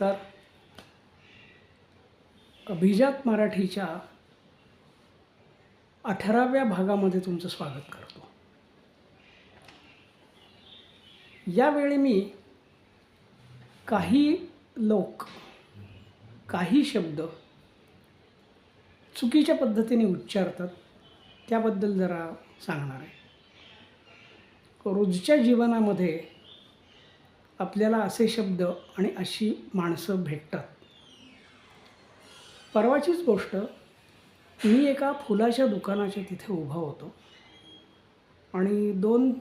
नमस्कार. अभिजात मराठीच्या अठराव्या भागामध्ये तुमचं स्वागत करतो. यावेळी मी काही लोक काही शब्द चुकीच्या पद्धतीने उच्चारतात त्याबद्दल जरा सांगणार आहे. रोजच्या जीवनामध्ये आपल्याला असे शब्द आणि अशी माणसं भेटतात. परवाचीच गोष्ट मी एका फुलाच्या दुकानाच्या तिथे उभा होतो. आणि दोन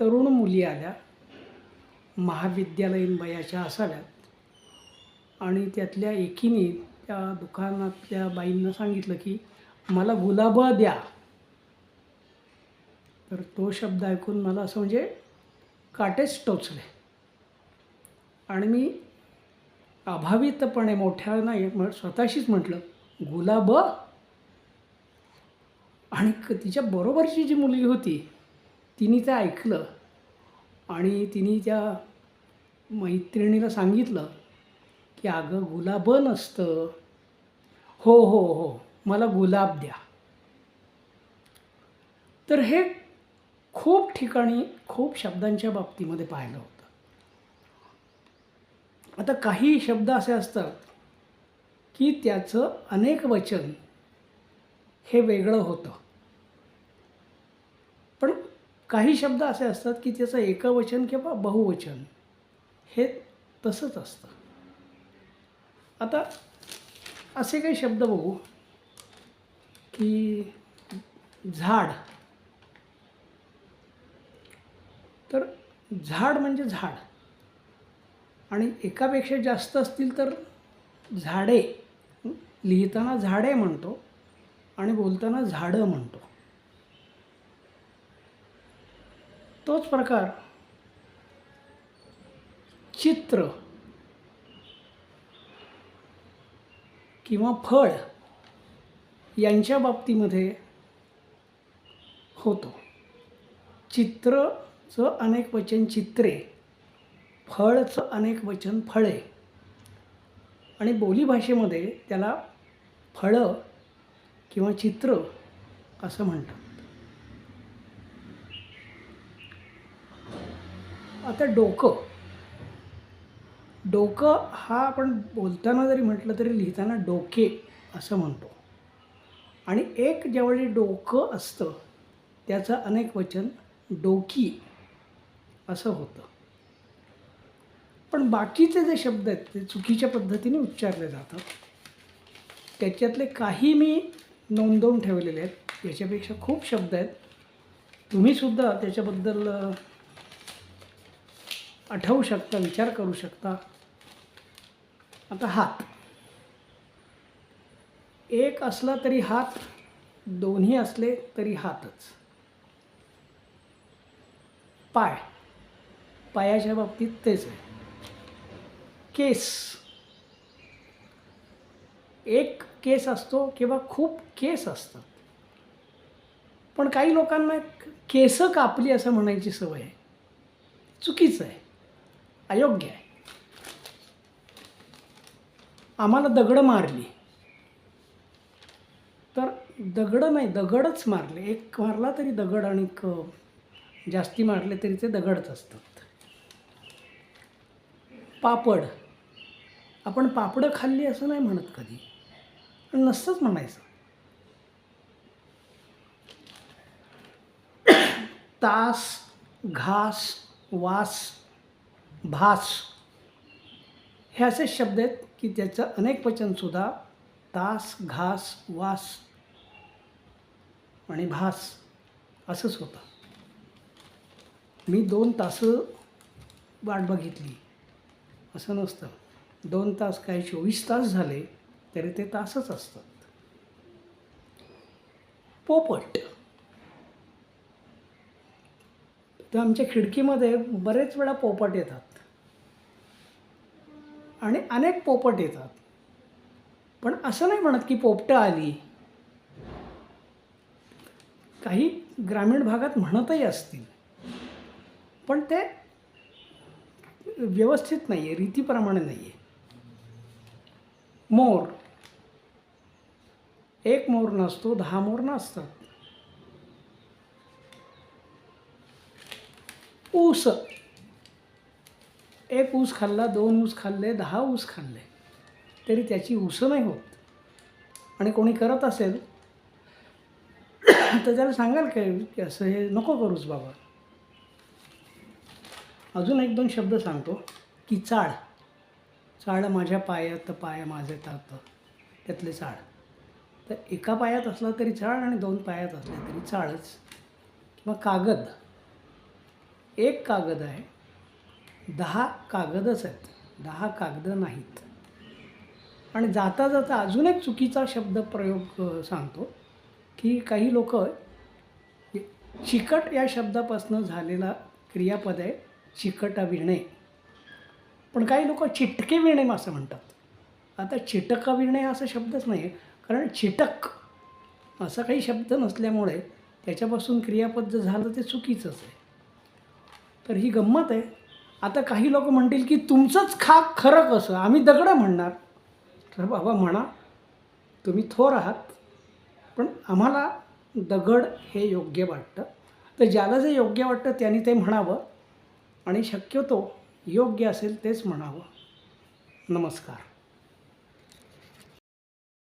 तरुण मुली आल्या. महाविद्यालयीन वयाच्या असाव्यात. आणि त्यातल्या एकीने त्या दुकानातल्या बाईंना सांगितलं की मला गुलाब द्या. तर तो शब्द ऐकून मला असं म्हणजे काटेच टोचले. आणि मी अभावितपणे मोठ्या नाही म स्वतःशीच म्हटलं गुलाब आणि क तिच्या बरोबरची जी मुलगी होती तिने ते ऐकलं आणि तिने त्या मैत्रिणीला सांगितलं की अगं गुलाब नसतं. हो हो हो मला गुलाब द्या. तर हे खूप ठिकाणी खूप शब्दांच्या बाबतीमध्ये पाहिलं होतं. आता काही शब्द असे असतात की त्याचं अनेक वचन हे वेगळं होतं. पण काही शब्द असे असतात की त्याचं एकवचन किंवा बहुवचन हे तसंच असतं. आता असे काही शब्द बघू की झाड. तर झाड म्हणजे झाड. आणि एकापेक्षा जास्त असतील तर झाडे लिहिताना झाडे म्हणतो आणि बोलताना झाडं म्हणतो. तोच प्रकार चित्र किंवा फळ यांच्या बाबतीमध्ये होतो. चित्रचं अनेक वचन चित्रे फळचं अनेक वचन फळे. आणि बोलीभाषेमध्ये त्याला फळं किंवा चित्र असं म्हणतात. आता डोकं. डोकं हा आपण बोलताना जरी म्हटलं तरी लिहिताना डोके असं म्हणतो. आणि एक ज्यावेळी डोकं असतं त्याचं अनेक वचन डोकी असं होतं. पण बाकीचे जे शब्द आहेत ते चुकीच्या पद्धतीने उच्चारले जातात. त्याच्यातले काही मी नोंदवून ठेवलेले आहेत. याच्यापेक्षा खूप शब्द आहेत. तुम्हीसुद्धा त्याच्याबद्दल आठवू शकता विचार करू शकता. आता हात. एक असला तरी हात दोन्ही असले तरी हातच. पाय. पायाच्या बाबतीत तेच आहे. केस. एक केस असतो किंवा खूप केस असतात. पण काही लोकांना केस कापली असं म्हणायची सवय आहे. चुकीचं आहे. अयोग्य आहे. आम्हाला दगडं मारली. तर दगडं नाही दगडच मारले. एक मारला तरी दगड आणि क जास्ती मारले तरी ते दगडच असतात. पापड. आपण पापडं खाल्ली असं नाही म्हणत कधी. पण नसतंच म्हणायचं. तास घास वास भास हे असे शब्द आहेत की त्याचं अनेक वचनसुद्धा तास घास वास आणि भास असंच होतं. मी दोन तासं वाट बघितली. असं नसतं. दोन तास काय चोवीस तास झाले तरी ते तासच असतात. पोपट. तर आमच्या खिडकीमध्ये बरेच वेळा पोपट येतात. आणि अनेक पोपट येतात. पण असं नाही म्हणत की पोपटं आली. काही ग्रामीण भागात म्हणतही असतील. पण ते व्यवस्थित नाही आहे रीतीप्रमाणे नाही आहे मोर. एक मोर नसतो दहा मोर नसतात. ऊस. एक ऊस खाल्ला दोन ऊस खाल्ले दहा ऊस खाल्ले. तरी त्याची ऊस नाही होत. आणि कोणी करत असेल तर त्याला सांगाल काय की असं हे नको करूच बाबा. अजून एक दोन शब्द सांगतो की चाळ. चाळ माझ्या पायात पाय माझे तात त्यातले चाळ तर एका पायात असला तरी चाळ आणि दोन पायात असले तरी चाळच किंवा कागद. एक कागद आहे. दहा कागदच आहेत. दहा कागद नाहीत. आणि जाता जाता अजून एक चुकीचा शब्द प्रयोग सांगतो की काही लोक चिकट या शब्दापासून झालेला क्रियापद आहे चिकट चिकटविणे पण काही लोक चिटके विणे असं म्हणतात. आता चिटकविणे असा शब्दच नाही आहे कारण चिटक असा काही शब्द नसल्यामुळे त्याच्यापासून क्रियापद जर झालं ते चुकीचंच आहे. तर ही गंमत आहे. आता काही लोक म्हणतील की तुमचंच खाक खरं कसं? आम्ही दगडं म्हणणार. तर बाबा म्हणा. तुम्ही थोर आहात. पण आम्हाला दगड हे योग्य वाटतं. तर ज्याला जे योग्य वाटतं त्यांनी ते म्हणावं. आणि शक्यतो योग्य असेल तेच म्हणावं. नमस्कार.